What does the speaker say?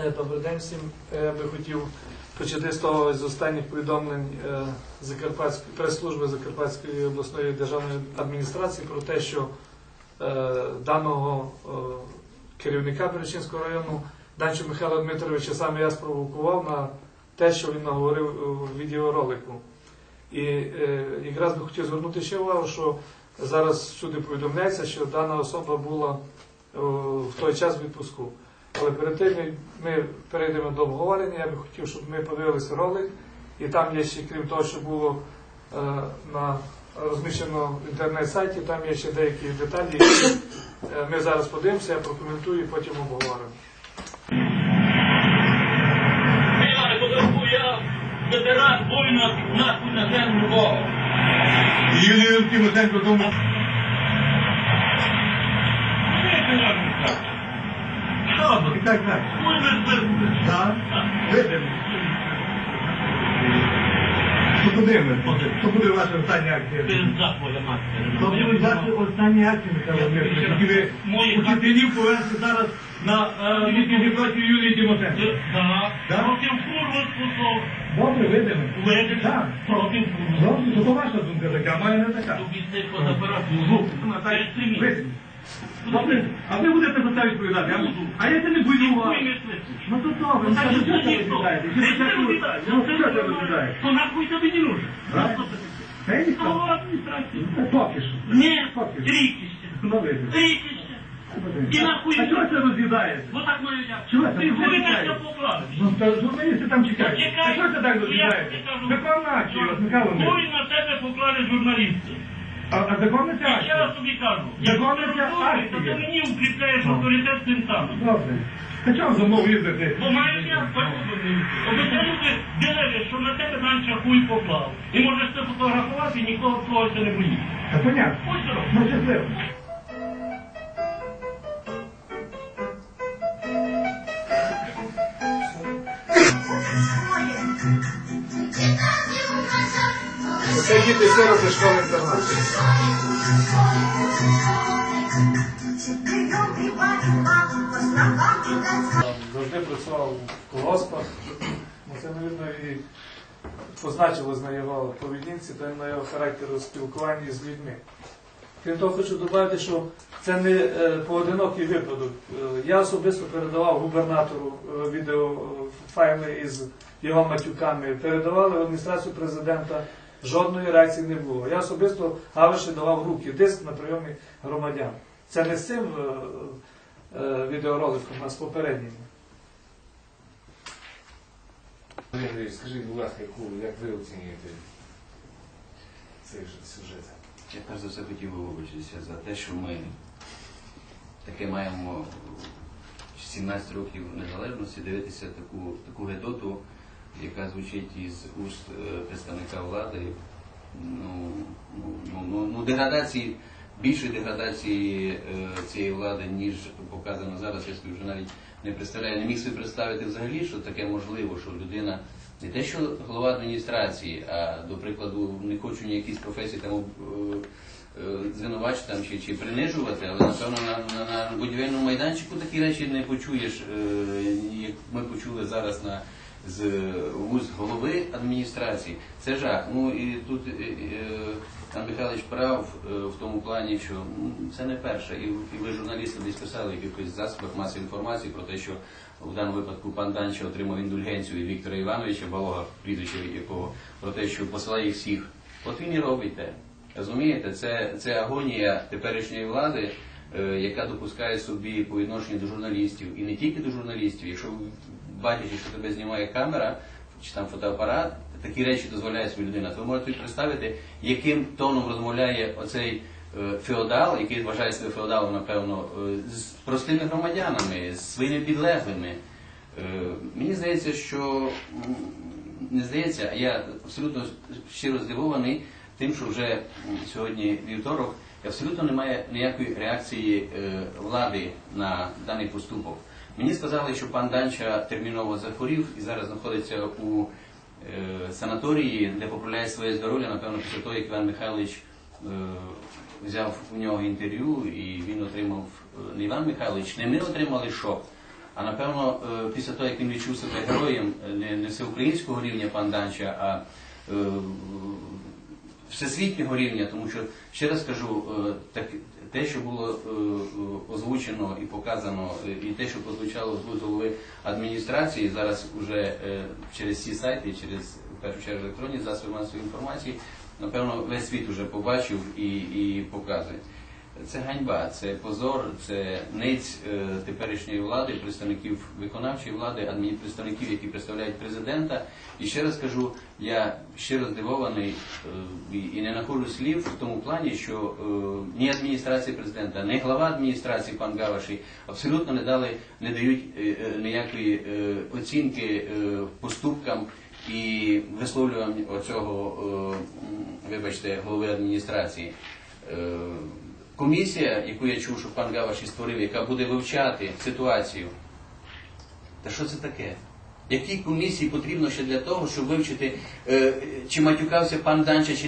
Е, Добрий день всім. Е, Я би хотів почати з того з останніх повідомлень е, Закарпатської прес-служби Закарпатської обласної державної адміністрації про те, що даного керівника Перечинського району Данчу Михайла Дмитровича саме я спровокував на те, що він наговорив у відеоролику. І якраз би хотів звернути ще увагу, що зараз всюди повідомляється, що дана особа була в той час в відпуску. Але перед тим, як ми перейдемо до обговорення, я би хотів, щоб ми подивилися ролик. І там є ще, крім того, що було е, на розміщено в інтернет-сайті, там є ще деякі деталі, які е, ми зараз подивимося, я прокоментую і потім обговоримо. Ветеран воїна нахуй на землю Бога. Юлію Тимошенко дома. Що ви? Так, так. Хуй ви. Так. Видимо. Що подивимось? Що буде ваша остання акція? Пизда твоя мати. Що буде ваша остання акція, Михайло Дмитрович? Які ви учителів повезли зараз на е, Юлії Тимошенко? Так. Проти фуру способ. Добре, видимо. Видиш? Так. Проти фуру. Добре, то ваша думка така, а моя не така. Тобі це фотоапарат у Це. Добре, а ви будете за це відповідати? А- А я це не буду. Ну то добре, ну що що це ти Що не це розглядаєш. Ну що це розглядаєте? То нахуй тобі не нужен. Голова знаю. адміністрації. Поки що. Ні, Поки що. трійкіся. Ну, видимо. Трійкіся. І нахуй. А чого це розглядаєте? Вот так маю я. Чого це? Ти Ви чекаєте? на покладеш. Ну, та журналісти там чекають. Чекай. А чого це так тобі кажу. Законна акція, вас, Михайло Хуй на тебе поклали журналісти. А, а законна ця Тобі кажу. Якщо ти ця то ти мені укріпляєш авторитет цим самим. Добре. Чого за мною їздити? Бо маєш я Обіцянути дерев'я, що на тебе раніше хуй поклав. І можеш це фотографувати, і нікого твого це не боїться. Та понятно. Ось що. Ну, щасливо. Це діти сироти школи інтернату. Завжди працював в колгоспах. Ну, Це, мабуть, і позначилось на його поведінці та на його характеру спілкування з людьми. Крім того, хочу додати, що це не е, поодинокий випадок. Е, Я особисто передавав губернатору е, відеофайли із його матюками, передавали в адміністрацію президента. Жодної реакції не було. Я особисто Гавиші давав руки, диск на прийомі громадян. Це не з цим е, е, відеороликом, а з попереднім. Скажіть, будь ласка, яку, як ви оцінюєте цей же сюжет? Я перш за все хотів би вибачитися за те, що ми таке маємо 17 років незалежності дивитися таку, таку гедоту, яка звучить із уст е, представника влади. Ну, ну, ну, ну, ну деградації, більшої деградації е, цієї влади, ніж показано зараз, я собі вже навіть не представляю, не міг собі представити взагалі, що таке можливо, що людина не те, що голова адміністрації, а до прикладу, не хочу ніякісь професії там е, е, звинувачити там, чи, чи принижувати, але напевно на, на, на будівельному майданчику такі речі не почуєш, е, як ми почули зараз на з вуз голови адміністрації. Це жах. Ну і тут е, е, Михайлович прав е, в тому плані, що м, це не перше. І, ви журналісти десь писали в якихось засобах масової інформації про те, що в даному випадку пан Данча отримав індульгенцію від Віктора Івановича Балога, прізвище якого, про те, що посилає їх всіх. От він і робить те. Розумієте, це, це агонія теперішньої влади, яка допускає собі по відношенню до журналістів, і не тільки до журналістів, якщо бачачи, що тебе знімає камера чи там фотоапарат, такі речі дозволяє собі людина. То ви можете представити, яким тоном розмовляє оцей е, феодал, який вважає себе феодалом, напевно, е, з простими громадянами, з своїми підлеглими. Е, Мені здається, що не здається, а я абсолютно щиро здивований тим, що вже сьогодні вівторок абсолютно немає ніякої реакції е, влади на даний поступок. Мені сказали, що пан Данча терміново захворів і зараз знаходиться у е, санаторії, де поправляє своє здоров'я, напевно, після того, як Іван Михайлович е, взяв у нього інтерв'ю, і він отримав не Іван Михайлович, не ми отримали шок, А напевно, після того, як він відчув себе героєм не, всеукраїнського рівня пан Данча, а всесвітнього рівня, тому що ще раз кажу, е, так, те, що було е, е, озвучено і показано, і те, що прозвучало з голови адміністрації, зараз уже е, через ці сайти, через в першу чергу електронні засоби масової інформації, напевно, весь світ уже побачив і, і показує. Це ганьба, це позор, це ниць е, теперішньої влади, представників виконавчої влади, адмі- представників, які представляють президента. І ще раз кажу, я щиро здивований е, і, не знаходжу слів в тому плані, що е, ні адміністрація президента, ні глава адміністрації пан Гаваші абсолютно не дали, не дають ніякої оцінки поступкам і висловлюванням оцього, вибачте, голови адміністрації. Комісія, яку я чув, що пан Гаваші створив, яка буде вивчати ситуацію. Та що це таке? Якій комісії потрібно ще для того, щоб вивчити, е, чи матюкався пан Данча, чи